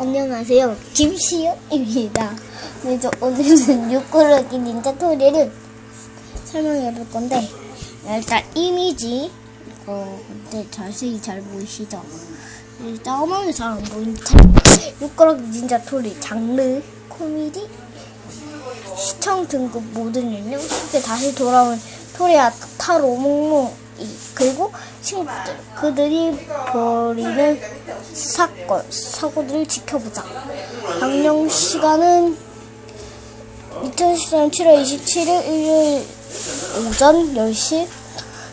안녕하세요. 김시영입니다. 네, 저 오늘은 육구르기 닌자 토리를 설명해 볼 건데, 일단 이미지, 이거, 근데 자세히 잘 보이시죠? 일단 화면이 잘안 보이는데, 육구르기 닌자 토리 장르, 코미디, 시청 등급 모드는요, 쉽게 다시 돌아온 토리와 타로 몽몽, 이, 그리고 친구들, 그들이 벌이는 사건, 사고들을 지켜보자. 방영 시간은 2014년 7월 27일 일요일 오전 10시,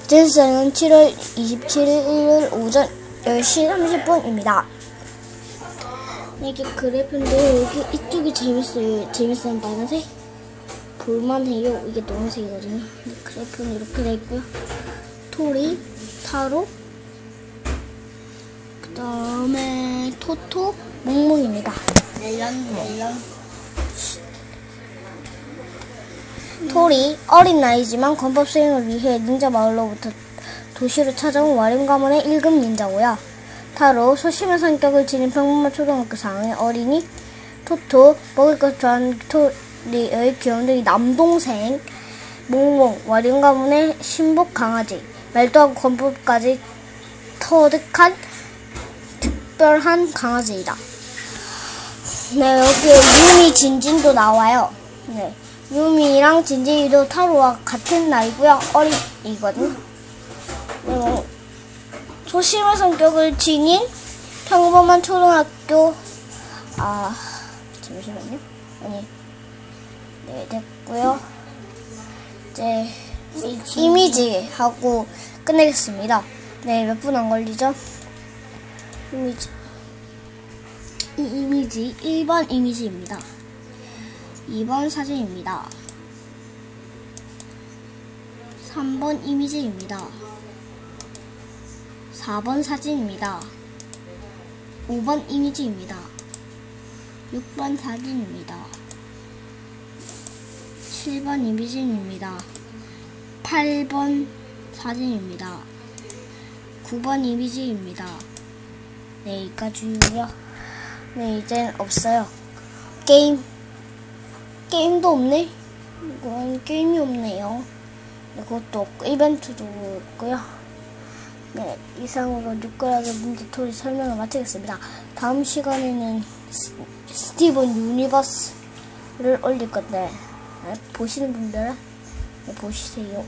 2014년 7월 27일 일요일 오전 10시 30분입니다. 이게 그래프인데 여기 이쪽이 재밌어요. 재밌어요. 빨간색. 볼만해요. 이게 노란색이거든요. 근데 그래프는 이렇게 돼 있고요. 토리, 타로, 그 다음에 토토, 몽몽입니다. 멜론 멜론 토리, 어린 나이지만 건법 수행을 위해 닌자 마을로부터 도시로 찾아온 와림 가문의 1급 닌자고요. 타로, 소심한 성격을 지닌 평범한 초등학교 4학년 어린이, 토토, 먹을 것 좋아하는 토리의 귀염둥이 남동생, 몽몽, 와림 가문의 신복 강아지, 말도하고 건법까지 터득한 특별한 강아지이다. 네, 여기 유미 진진도 나와요. 네. 유미랑 진진이도 타로와 같은 나이고요. 어린이거든요. 그리고 소심한 성격을 지닌 평범한 초등학교 아 잠시만요. 아니 네 됐고요. 이제 이미지 하고 끝내겠습니다. 네, 몇 분 안 걸리죠? 이미지. 이 이미지 1번 이미지입니다. 2번 사진입니다. 3번 이미지입니다. 4번 사진입니다. 5번 이미지입니다. 6번 사진입니다. 7번 이미지입니다. 8번 사진입니다. 9번 이미지입니다. 네, 여기까지고요. 네, 이젠 없어요. 게임. 게임도 없네? 이건 게임이 없네요. 네, 그것도 없고, 이벤트도 없고요. 네, 이상으로 뉴크라드 문제토리 설명을 마치겠습니다. 다음 시간에는 스, 스티븐 유니버스를 올릴 건데, 네, 보시는 분들은 네, 보시세요.